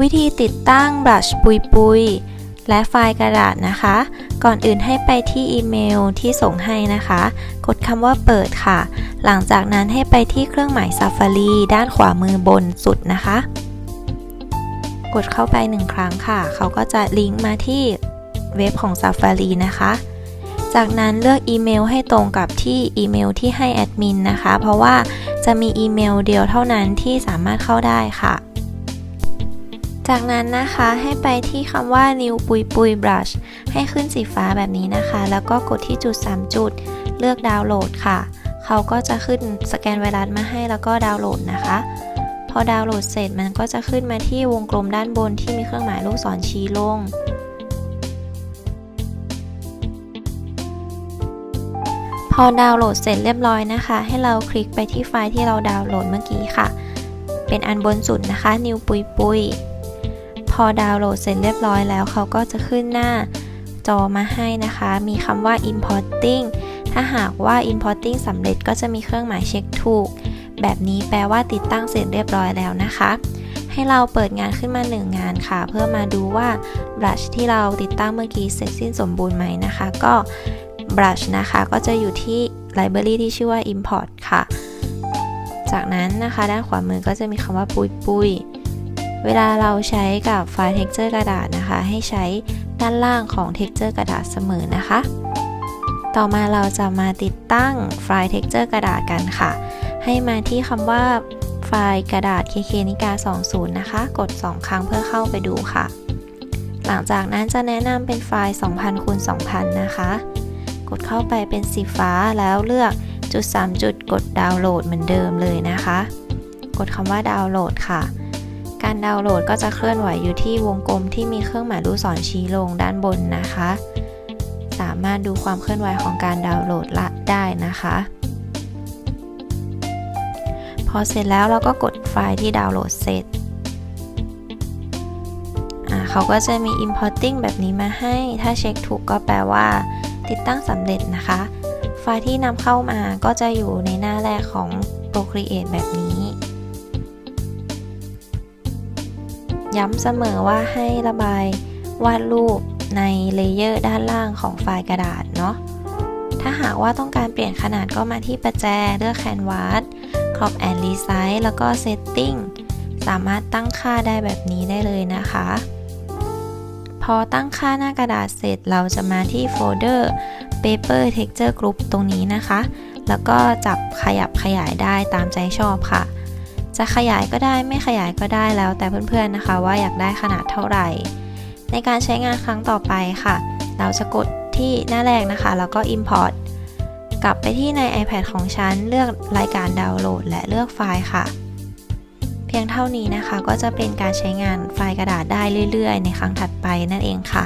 วิธีติดตั้งบรัชปุยปุยและไฟล์กระดาษนะคะ ก่อนอื่นให้ไปที่อีเมลที่ส่งให้นะคะ กดคำว่าเปิดค่ะ หลังจากนั้นให้ไปที่เครื่องหมาย Safari ด้านขวามือบนสุดนะคะ กดเข้าไปหนึ่งครั้งค่ะ เขาก็จะลิงก์มาที่เว็บของ Safari นะคะ จากนั้นเลือกอีเมลให้ตรงกับที่อีเมลที่ให้แอดมินนะคะ เพราะว่าจะมีอีเมลเดียวเท่านั้นที่สามารถเข้าได้ค่ะ จากนั้นนะคะให้ไปที่คำว่า new ปุยปุย brush ให้ขึ้นสีฟ้าแบบนี้นะคะ แล้วก็กดที่จุด 3 จุด เลือกดาวน์โหลดค่ะ เขาก็จะขึ้นสแกนไวรัสมาให้แล้วก็ดาวน์โหลดนะคะ พอดาวน์โหลดเสร็จมันก็จะขึ้นมาที่วงกลมด้านบนที่มีเครื่องหมายลูกศรชี้ลง พอดาวน์โหลดเสร็จเรียบร้อยนะคะ ให้เราคลิกไปที่ไฟล์ที่เราดาวน์โหลดเมื่อกี้ค่ะเป็นอันบนสุดนะคะ new ปุยปุย อดาวน์โหลดเสร็จเรียบร้อยแล้วเขาก็จะขึ้นหน้าจอมาให้นะคะ มีคำว่า importing ถ้าหากว่า importing สำเร็จก็จะมีเครื่องหมายเช็คถูก แบบนี้แปลว่าติดตั้งเสร็จเรียบร้อยแล้วนะคะ ให้เราเปิดงานขึ้นมา 1 งานค่ะ เพื่อมาดูว่า brush ที่เราติดตั้งเมื่อกี้เสร็จสิ้นสมบูรณ์ไหมนะคะ ก็ brush นะคะก็จะอยู่ที่ library ที่ชื่อว่า import ค่ะ จากนั้นนะคะ ด้านขวามือก็จะมีคำว่าปุยปุย เวลาเราใช้กับไฟล์ texture กระดาษนะคะ ให้ใช้ด้านล่างของ texture กระดาษเสมอนะคะ ต่อมาเราจะมาติดตั้งไฟล์ texture กระดาษกันค่ะ ให้มาที่คำว่าไฟล์กระดาษ KK นิกา20 นะคะ กด 2 ครั้งเพื่อเข้าไปดูค่ะ หลังจากนั้นจะแนะนำเป็นไฟล์ 2000คูณ2000 นะคะ กดเข้าไปเป็นสีฟ้าแล้วเลือกจุด 3 จุดกดดาวน์โหลดเหมือนเดิมเลยนะคะ กดคำว่าดาวน์โหลดค่ะ การดาวน์โหลดก็จะเคลื่อนไหวอยู่ที่วงกลมที่มีเครื่องหมายลูกศรชี้ลงด้านบนนะคะ สามารถดูความเคลื่อนไหวของการดาวน์โหลดละได้นะคะ พอเสร็จแล้วเราก็กดไฟล์ที่ดาวน์โหลดเสร็จเขาก็จะมี importing แบบนี้มาให้ ถ้าเช็คถูกก็แปลว่า ติดตั้งสำเร็จนะคะ ไฟล์ที่นำเข้ามาก็จะอยู่ในหน้าแรกของ Procreate แบบนี้ ย้ำเสมอว่าให้ระบายวาดรูปในเลเยอร์ด้านล่างของไฟล์กระดาษเนาะ ถ้าหากว่าต้องการเปลี่ยนขนาดก็มาที่ประแจเลือก Canvas Crop and Resize แล้วก็ Setting สามารถตั้งค่าได้แบบนี้ได้เลยนะคะ พอตั้งค่าหน้ากระดาษเสร็จเราจะมาที่โฟลเดอร์ Paper Texture Group ตรงนี้นะคะ แล้วก็จับขยับขยายได้ตามใจชอบค่ะ จะขยายก็ได้ไม่ขยายก็ได้แล้วแต่เพื่อนๆนะคะ ว่าอยากได้ขนาดเท่าไหร่ ในการใช้งานครั้งต่อไปค่ะ เราจะกดที่หน้าแรกนะคะ แล้วก็ Import กลับไปที่ใน iPad ของฉันเลือกรายการดาวน์โหลด และเลือกไฟล์ค่ะ เพียงเท่านี้นะคะก็จะเป็นการใช้งานไฟล์กระดาษได้เรื่อยๆ ในครั้งถัดไปนั่นเองค่ะ